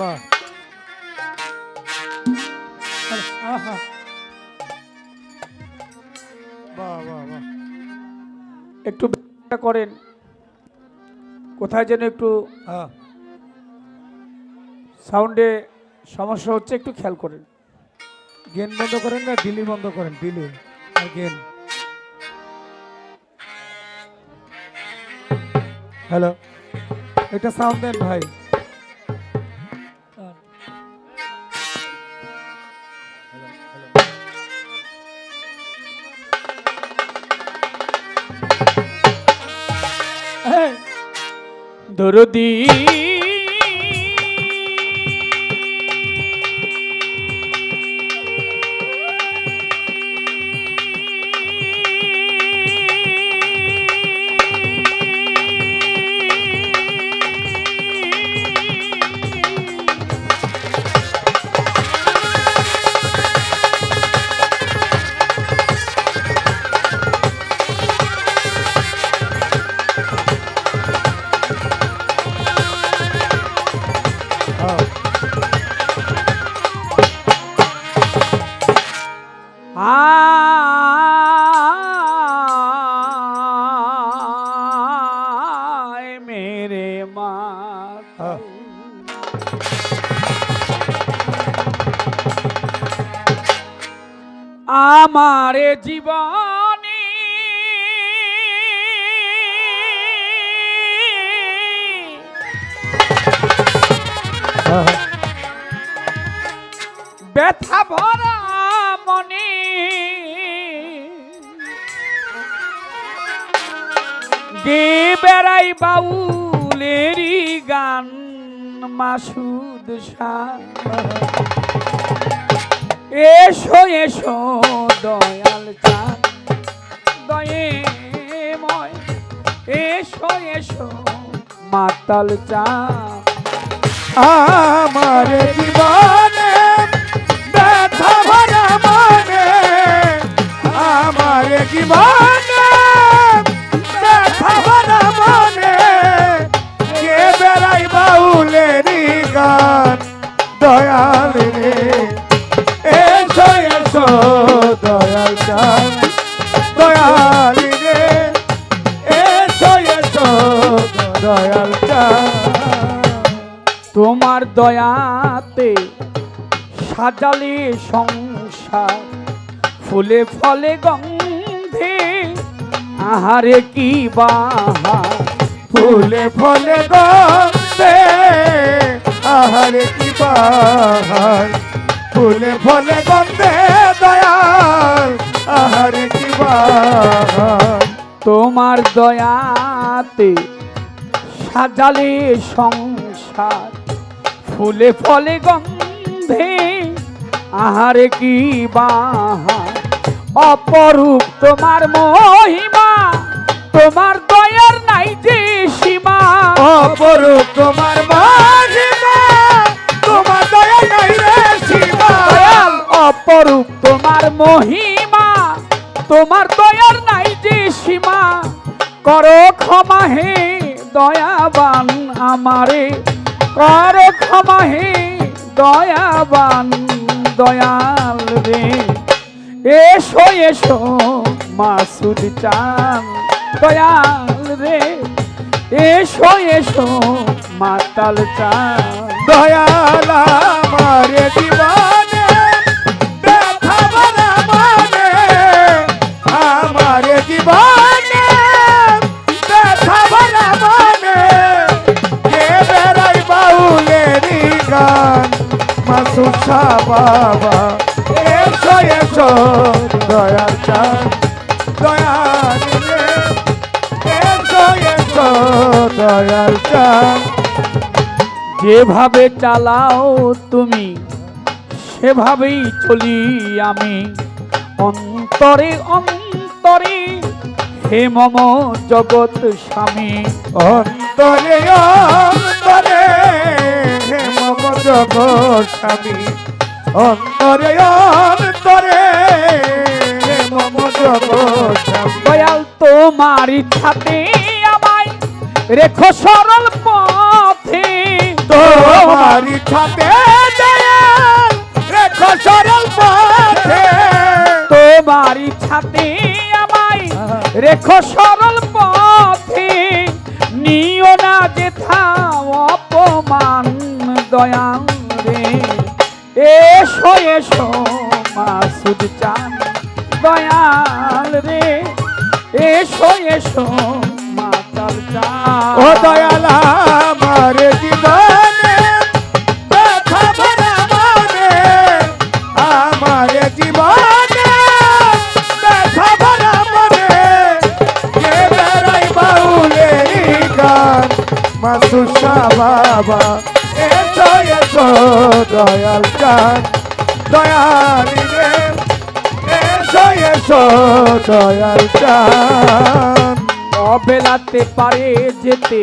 বাহ আহা। বাহ বাহ বাহ একটু করেন। কোথায় যেন একটু হ্যাঁ। সাউন্ডে সমস্যা হচ্ছে একটু খেয়াল করেন। গেন বন্ধ করেন না ডিলি বন্ধ করেন ডিলি। আর গেন। হ্যালো। এটা সাউন্ড দেন ভাই। দরদি আমারে জীবনী ব্যথা ভরা মনে গে বেড়াই বাউলেরই গান মাসুদ শাহ। এসো এসো, দয়াল চাঁদ। দয়ে ময় এসো এসো, মাতাল চাঁদ। আমার জীবনে ব্যথা ভরা মানে আমার জীবনে তোমার দয়াতে সাজালে সংসার, ফুলে ফলে গন্ধে আহারে কি বাহা ফুলে ফলে গন্ধে আহারে কি বাহার। ফুলে ফলে গন্ধে দয়াল, আহারে তোমার দয়াতে সাজালে সংসার ফুলে ফলে গন্ধে আহারে কি বাহার। অপরূপ তোমার মহিমা তোমার দয়ার নাই যে সীমা। অপরূপ তোমার মাঝিমা তোমার দয়া নাই রে সীমা। অপরূপ তোমার মহিমা। করো ক্ষমা হে দয়াবান আমারে। করো ক্ষমা হে দয়াবান, দয়াল রে। এসো এসো, মাসুদ চান, দয়াল রে। এসো এসো, মাতাল চান। দয়াল আমার জীবনে যেভাবে চালাও তুমি, সেভাবেই চলি আমি। অন্তরে অন্তরে হে মম জগৎ স্বামী। অন্তরে অন্তরে হে মম জগৎ স্বামী। অন্তরে অন্তরে মম দয়াল তোমার ইচ্ছাতে আমায় রেখো সরল পথে। তোমার ইচ্ছাতে দয়াল রেখো সরল পথে। তোমার ইচ্ছাতে আমায় রেখো সরল পথে। নিও না যেথা অপমান দয়াল রে এসো এসো, মাসুদ চান, দয়াল রে। এসো এসো, মাতাল চান। ও দয়াল আমার জীবনে ব্যথা ভরা মনে আমার জীবনে ব্যথা ভরা মনে কে বেড়াই বাউলের গান? মাসুসা বাবা দয়াল চান দয়াল রে। এসো এসো দয়াল চান। অবেলাতে পারে যেতে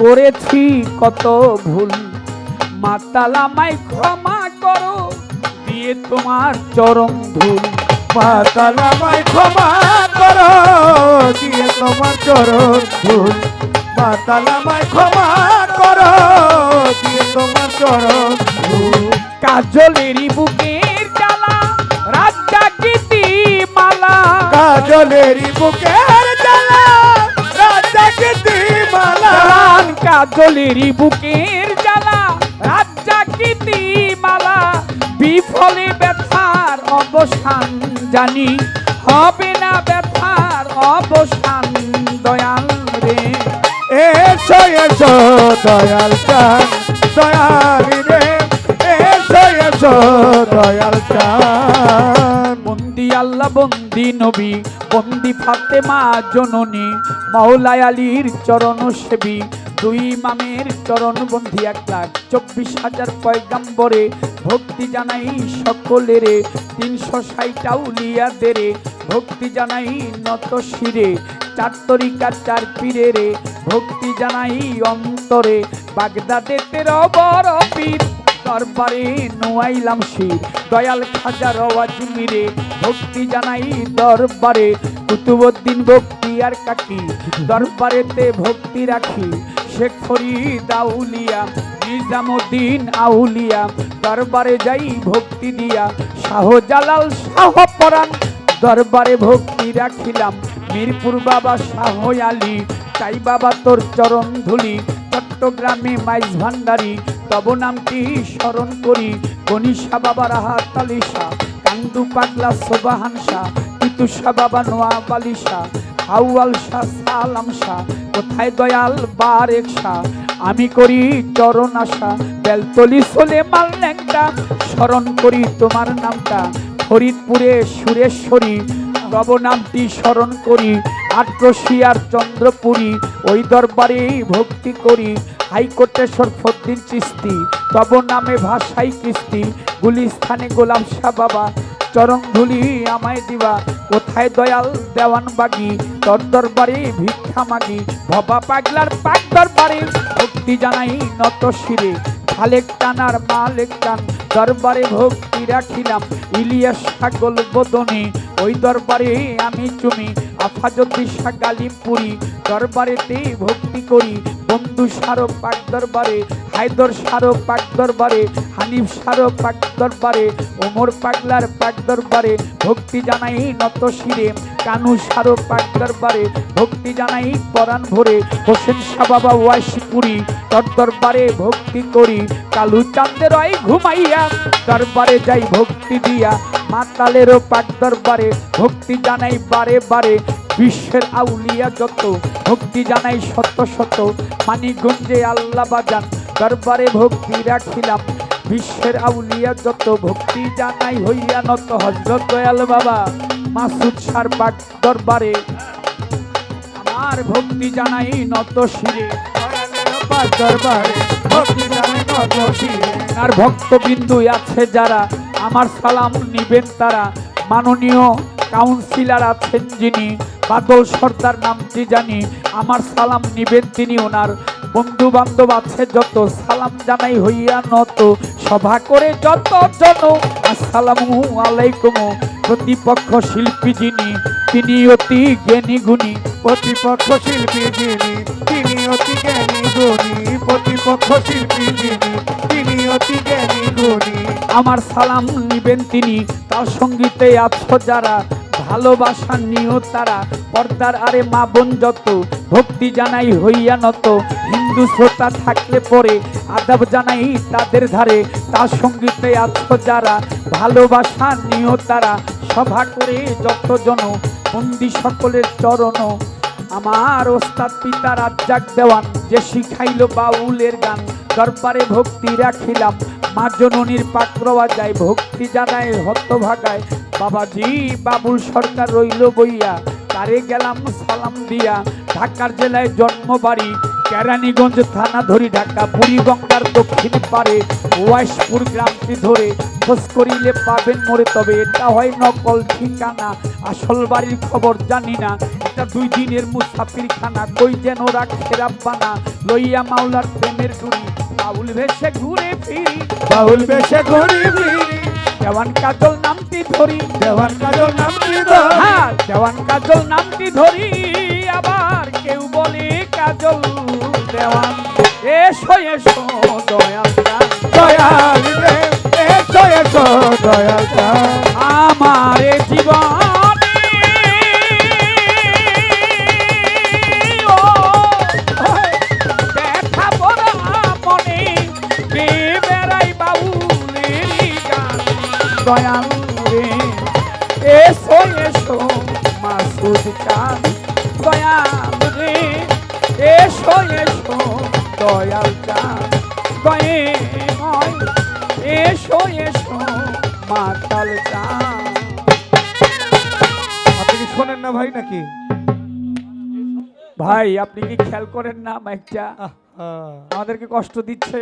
করেছি কত ভুল। মাতালামাই ক্ষমা করো দিয়ে তোমার চরম ধুল মাতালামায় ক্ষমা করো দিয়ে তোমার চরণ ধুল মাতালামায় ক্ষমা করো দিয়ে তোমার চরণ কাজলেরই বুকের জ্বালা রাজা গীতি মালা কাজলেরই বুকের জ্বালা রাজা গীতি মালা কাজলেরই বুকের জ্বালা রাজা গীতি মালা বিফলে ব্যথার অবসান জানি হবে না ব্যথার অবসান দয়াল রে। এসো এসো দয়াল চান রে এসো এসো বন্দি আল্লাহ, বন্দি নবী, বন্দি ফাতেমা জননী, মাওলাই আলীর চরণ সেবী, দুই ইমামের চরণ বন্ধি এক লাখ। চব্বিশ হাজার পয়গাম্বরে ভক্তি জানাই সকলেরে, তিনশো ষাট আউলিয়াদেরে ভক্তি জানাই নত শিরে, চার তরিকার চার পীরে রে ভক্তি জানাই অন্তরে। বাগদাদে তেরো বড় পীর। দরবারে নোয়াইলাম শির। দয়াল খাজার আজমিরে ভক্তি জানাই দরবারে। কুতুবুদ্দিন ভক্তি আর কাকি। দরবারেতে ভক্তি রাখি। শেখ ফরিদ আউলিয়া, নিজামুদ্দিন আউলিয়া। দরবারে যাই ভক্তি দিয়া। শাহজালাল শাহ পরাণ। দরবারে ভক্তি রাখিলাম। মিরপুর বাবা শাহ আলী। তাই বাবা তোর চরণ ধুলি। চট্টগ্রামে মাইজ ভান্ডারি, তব নামটি স্মরণ করি। গণিসা বাবা রাহাত আলিশা কান্দু পাগলা সোবাহান শাহ পিতুষা বাবা নোয়াব আলী শাহ হাউয়াল শাহ সালাম শাহ, কোথায় দয়াল বারেক শাহ আমি করি চরণ আশা, বেলতলি সোলে মাল ন্যাংটা স্মরণ করি তোমার নামটা। ফরিদপুরে সুরেশ্বরী, তব নামটি স্মরণ করি। আট্রসিয়ার চন্দ্রপুরী, ওই দরবারে ভক্তি করি। হাইকোর্টে সরফদ্দিন চিস্তি তব নামে ভাষাই কিস্তি গুলিস্থানে গোলাম শাহ বাবা, চরণ ধুলি আমায় দিবা। কোথায় দয়াল দেওয়ান বাগি, তোর দরবারে ভিক্ষা মাগি। ভবা পাগলার পাক দরবারে ভক্তি জানাই নত শিরে। খালেক টানার মালেক টান, দরবারে ভক্তি রাখিলাম। ইলিয়াস সাগল বদনে ওই দরবারে আমি চুমি আফাজতি শাহ গালিমপুরি দরবারেতে ভক্তি করি। বন্ধু সারো পাক দরবারে, হায়দর সারো পাক দরবারে, হানিফ সারো পাক দরবারে, ওমর পাগলার পাক দরবারে ভক্তি জানাই নত শিরে। কানু সারো পাক দরবারে ভক্তি জানাই পরাণ ভরে। হোসেন শাহ বাবা তোর দরবারে ভক্তি করি। কালু ওই ঘুমাইয়া, দরবারে যাই ভক্তি দিয়া। মাতালেরও পাক দরবারে ভক্তি জানাই বারে বারে। বিশ্বের আউলিয়া যত, ভক্তি জানাই শত শত। মানিগঞ্জে আল্লাহ বাজান, দরবারে ভক্তি রাখিলাম। বিশ্বের আউলিয়া যত, ভক্তি জানাই হইয়া নত। হজরত দয়াল বাবা, মাসুদ সার পাক দরবারে। আমার ভক্তি জানাই নত শিরে দরবারে। ভক্তি জানে কত শিরে। আর ভক্তবিন্দু আছে যারা আমার সালাম নিবেন তারা। মাননীয় কাউন্সিলর আছেন যিনি বাদল সর্দার নামটি জানি। আমার সালাম নিবেন তিনি ওনার। বন্ধু বান্ধব আছে যত, সালাম জানাই হইয়া নত। সভা করে যত জন, আসসালামু আলাইকুম। প্রতিপক্ষ শিল্পী যিনি, তিনি অতি জ্ঞানী গুণী। প্রতিপক্ষ শিল্পী যিনি, তিনি অতি জ্ঞানী। গুণী প্রতিপক্ষ শিল্পী তিনি অতি জ্ঞানী গুণী আমার সালাম নিবেন তিনি, তার সঙ্গীতে আছো যারা, ভালোবাসা নিও তারা। পর্দার আরে মা বোন যত, ভক্তি জানাই হইয়া নত। হিন্দু শ্রোতা থাকলে পরে আদাব জানাই তাদের ধারে। তার সঙ্গীতে আছো যারা, ভালোবাসা নিও তারা। সভা করে যতজন বন্দি সকলের চরণ আমার ওস্তাদ পিতা রাজ্জাক দেওয়ান, যে শিখাইল বাউলের গান, দরবারে ভক্তি রাখিলাম। মা জননীর পাকরওয়া যায় ভক্তি জানায় হতভাগায়। বাবাজি, বাবুল সরকার রইল বইয়া, তারে গেলাম সালাম দিয়া। ঢাকার জেলায় জন্ম বাড়ি, কেরানীগঞ্জ থানা ধরি ঢাকা বুড়িগঙ্গার দক্ষিণ পারে। ওয়াইশপুর গ্রামটি ধরে, খোঁজ করিলে পাবেন মরে তবে। এটা হয় নকল ঠিকানা, আসল বাড়ির খবর জানি না। এটা দুই দিনের মুসাফির খানা কই যেন রাখে রাব্বানা লইয়া মাওলার প্রেমের ডুরি বাউল ভেসে ঘুরে ফিরি। বাউল বেশে ঘুরি ফিরি। দেওয়ান কাজল নামটি ধরি। দেওয়ান কাজল নামটি ধরি। হ্যাঁ দেওয়ান কাজল নামটি ধরি। আবার কেউ বলে কাজল দেওয়ান এসো এসো দয়াল। চান দয়াল রে এসো এসো দয়াল চান দয়ে ময় এসো এসো মাতাল চান আপনি কি শোনেন না ভাই নাকি? ভাই আপনি কি খেয়াল করেন না মাইকটা। আমাদেরকে কষ্ট দিচ্ছে।